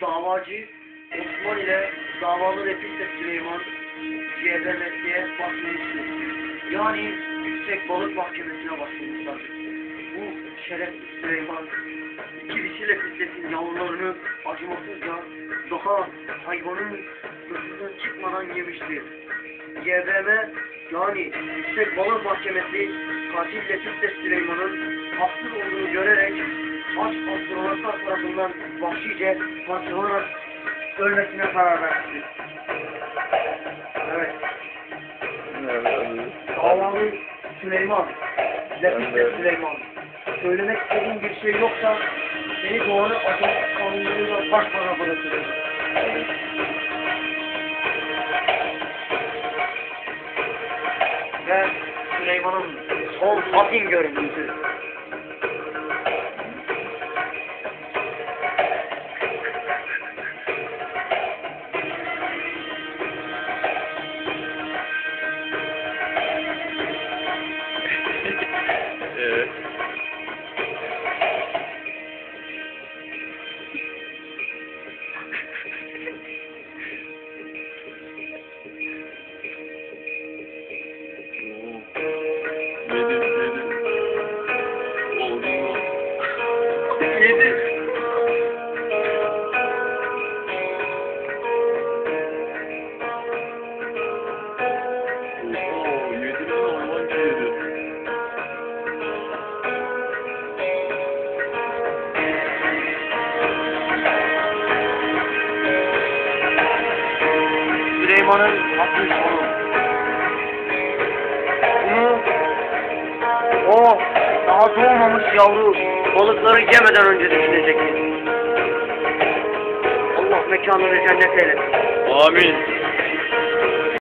davacı Osman ile davalı Refik Süleyman CBMS'ye başvurmuştur. Yani Yüksek Balık Mahkemesi'ne başvurmuşlar. Bu şerefsiz Süleyman iki dişiyle pisletin yavrularını acımasızca daha hayvanın hırsızın çıkmadan yemiştir. YBM yani Yüksek Balık Mahkemesi katil Latif Süleyman'ın haksız olduğunu görerek aç astronotlar tarafından vahşice parçalanarak ölmesine karar vermiştir. Evet. Davalı Süleyman, Latif Süleyman. Söylemek istediğin bir şey yoksa seni doğanı ajansı kanunlarıyla baş başa bırakırım. Ve Süleyman'ın son hakim görüntüsü. Süleyman'ın hakkı sonu. Bunu o daha doğmamış yavru balıkları yemeden önce düşünecekti. Allah mekanını cennet eylesin. Amin.